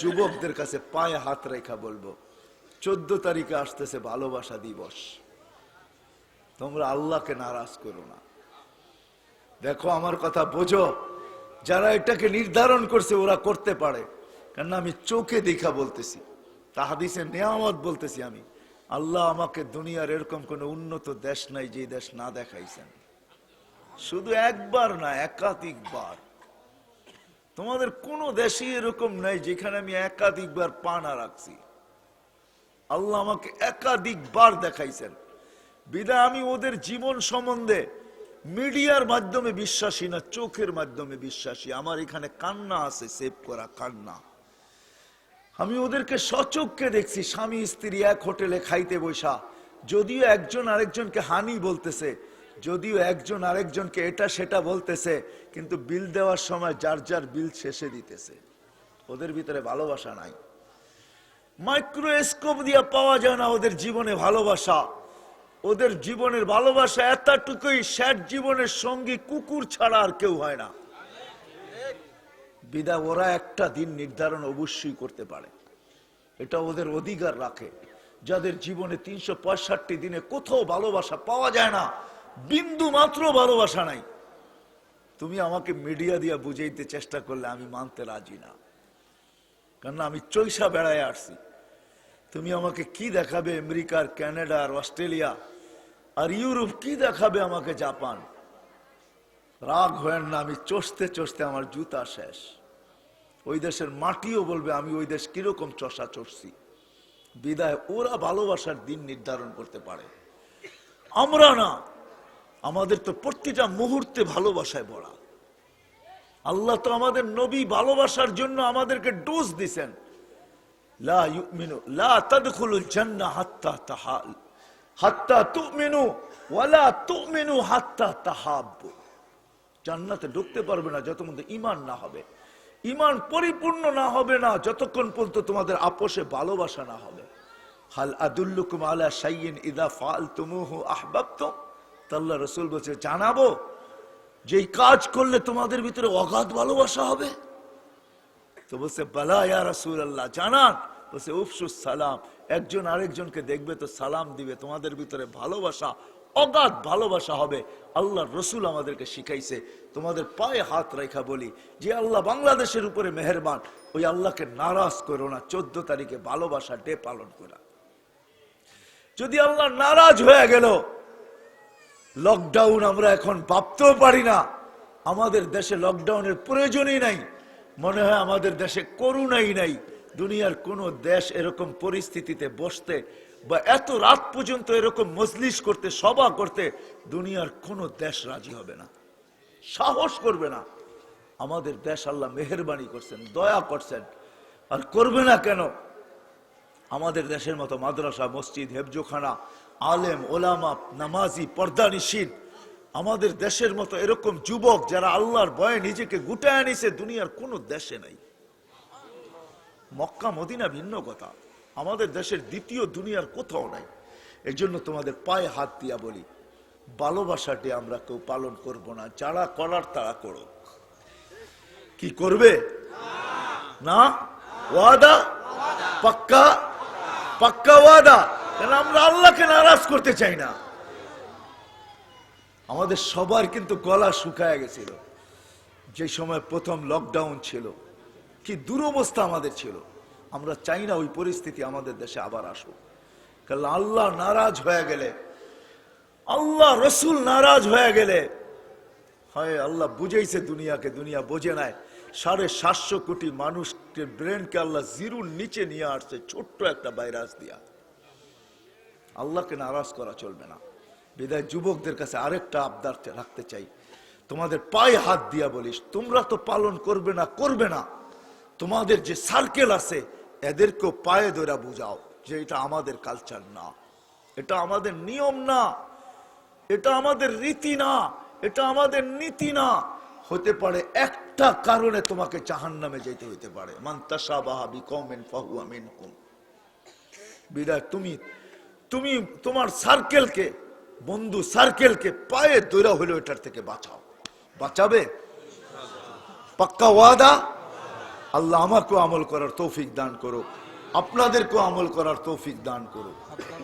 যুবকদের কাছে পায়ে হাত রেখা বলব, চোদ্দ তারিখে আসতেছে ভালোবাসা দিবস। তোমরা আল্লাহকে নারাজ করো না। দেখো, আমার কথা বোঝো, যারা এটাকে নির্ধারণ করছে ওরা করতে পারে। কেননা আমি চোখে দেখা বলতেছি, তাহাদিসে নেয়ামত বলতেছি আমি, আল্লাহ আমাকে দুনিয়ার এরকম কোন উন্নত দেশ নাই যে দেশ না দেখাইছেন। শুধু একবার না, একাধিকবার। তোমাদের কোন দেশে এরকম নাই যেখানে আমি একাধিকবার পানা রাখছি। আল্লাহ আমাকে একাধিকবার দেখাইছেন। বিদায়, আমি ওদের জীবন সম্বন্ধে মিডিয়ার মাধ্যমে বিশ্বাসী না, চোখের মাধ্যমে বিশ্বাসী। আমার এখানে কান্না আছে, সেভ করা কান্না। আমি ওদেরকে সচক্ষে দেখছি, স্বামী, স্ত্রী এক হোটেলে খাইতে বৈশা যদিও একজন আরেকজনকে হানি বলতেছে যদিও একজন আরেকজনকে এটা সেটা বলতেছে, কিন্তু বিল দেওয়ার সময় যার যার বিল শেষে দিতেছে। ওদের ভিতরে ভালোবাসা নাই। মাইক্রোস্কোপ দিয়ে পাওয়া যায় না ওদের জীবনে ভালোবাসা। ওদের জীবনের ভালোবাসা এতটুকুই, শেষ জীবনের সঙ্গী কুকুর ছাড়া আর কেউ হয় না। বিদা, ওরা একটা দিন নির্ধারণ অবশ্যই করতে পারে। এটা ওদের অধিকার রাখে। যাদের জীবনে তিনশো পঁয়ষট্টি দিনে কোথাও ভালোবাসা পাওয়া যায় না বিন্দু মাত্র ভালোবাসা নাই। তুমি আমাকে মিডিয়া দিয়া বুঝাইতে চেষ্টা করলে আমি মানতে রাজি না। কেননা আমি চৈসা বেড়ায় আসছি। তুমি আমাকে কি দেখাবে আমেরিকার ক্যানাডা আর অস্ট্রেলিয়া? আর ইউরোপ কি দেখাবে আমাকে জাপান? রাগ হয়েন না, আমি চষতে চষতে আমার জুতা শেষ। ওই দেশের মাটিও বলবে, আমি ওই দেশ কীরকম চষা চষছি। বিদায়, ওরা ভালোবাসার দিন নির্ধারণ করতে পারে। আমরা না আমাদের তো প্রতিটা মুহূর্তে ভালোবাসায় ভরা। আল্লাহ তো আমাদের নবী ভালোবাসার জন্য আমাদেরকে ডোজ দিছেন। জান্নাতে ঢুকতে পারবে না যত মধ্যে ইমান না হবে। ইমান পরিপূর্ণ না হবে না যতক্ষণ পর্যন্ত তোমাদের আপোষে ভালোবাসা না হবে। হাল আদুল্লুকুম আলা শাইয়িন ইদা ফাআলতুমুহু আহবাবতুম। আল্লাহ রসুল বলছে, জানাব যে কাজ করলে তোমাদের ভিতরে অগাধ ভালোবাসা হবে? তো বলছে, বালা ইয়া রাসূল আল্লাহ জানান। বলছে উফসুস সালাম, একজন আরেকজনকে দেখবে তো সালাম দিবে, তোমাদের ভিতরে ভালোবাসা, অগাধ ভালোবাসা হবে। আল্লাহ রসুল আমাদেরকে শিখাইছে, তোমাদের পায়ে হাত রেখা বলি, যে আল্লাহ বাংলাদেশের উপরে মেহেরবান, ওই আল্লাহকে নারাজ করো না, চোদ্দ তারিখে ভালোবাসা ডে পালন করা। যদি আল্লাহ নারাজ হয়ে গেল লকডাউন আমরা এখন ভাবতেও পারি না। আমাদের দেশে লকডাউনের প্রয়োজনই নাই। মনে হয় আমাদের দেশে করুণাই নাই। দুনিয়ার কোন দেশ এরকম পরিস্থিতিতে বসতে বা এত রাত পর্যন্ত এরকম মজলিস করতে, সভা করতে দুনিয়ার কোন দেশ রাজি হবে না। সাহস করবে না। আমাদের দেশ আল্লাহ মেহরবানি করছেন, দয়া করছেন। আর করবে না কেন? আমাদের দেশের মতো মাদ্রাসা মসজিদ হেফজোখানা আলেম ওলামা নামাজি পর্দা নিশীন আমাদের দেশের মতো এরকম যুবক যারা আল্লাহর বয়ে নিজেকে গুটায় নিছে দুনিয়ার কোনো দেশে নাই। মক্কা মদিনা ভিন্ন কথা। আমাদের দেশের দ্বিতীয় দুনিয়ার কোথাও নাই। এই জন্য তোমাদের পায়ে হাত দিয়া বলি ভালোবাসাটি আমরা কেউ পালন করব না। যারা করার তারা করো কি করবে? না? ওয়াদা। পাক্কা? পাক্কা ওয়াদা কেন আমরা আল্লাহকে নারাজ করতে চাই না। আমাদের সবার কিন্তু গলা শুকায় গেছিল। যে সময় প্রথম লকডাউন ছিল, কি দুরবস্থা আমাদের ছিল, আমরা চাই না ওই পরিস্থিতি আমাদের দেশে আবার আসুক। কারণ আল্লাহ নারাজ হয়ে গেলে, আল্লাহ রসুল নারাজ হয়ে গেলে, হয় আল্লাহ বুঝেইছে দুনিয়াকে, দুনিয়া বোঝে নাই। সাড়ে সাতশো কোটি মানুষকে ব্রেনকে আল্লাহ জিরুর নিচে নিয়ে আসছে, ছোট্ট একটা ভাইরাস দিয়া। আল্লাহকে নারাজ করা চলবে না। বিদায় যুবকদের কাছে আরেকটা আবদার রাখতে চাই। তোমাদের পায়ে হাত দিয়া বলিস, তোমরা তো পালন করবে না করবে না। তোমাদের যে সার্কেল আছে, এদেরকেও পায়ে ধরা বুঝাও যে এটা আমাদের কালচার না। এটা আমাদের নিয়ম না। এটা আমাদের রীতি না। এটা আমাদের নীতি না। হতে পারে একটা কারণে তোমাকে জাহান নামে যেতে হইতে পারে। বিদায়, তুমি তুমি তোমার সার্কেলকে বন্ধু সার্কেলকে পায়ে দৈরা হলো এটার থেকে বাঁচাও। বাঁচাবে? পাক্কা ওয়াদা? আল্লাহ আমাকেও আমল করার তৌফিক দান করো আপনাদেরকেও আমল করার তৌফিক দান করো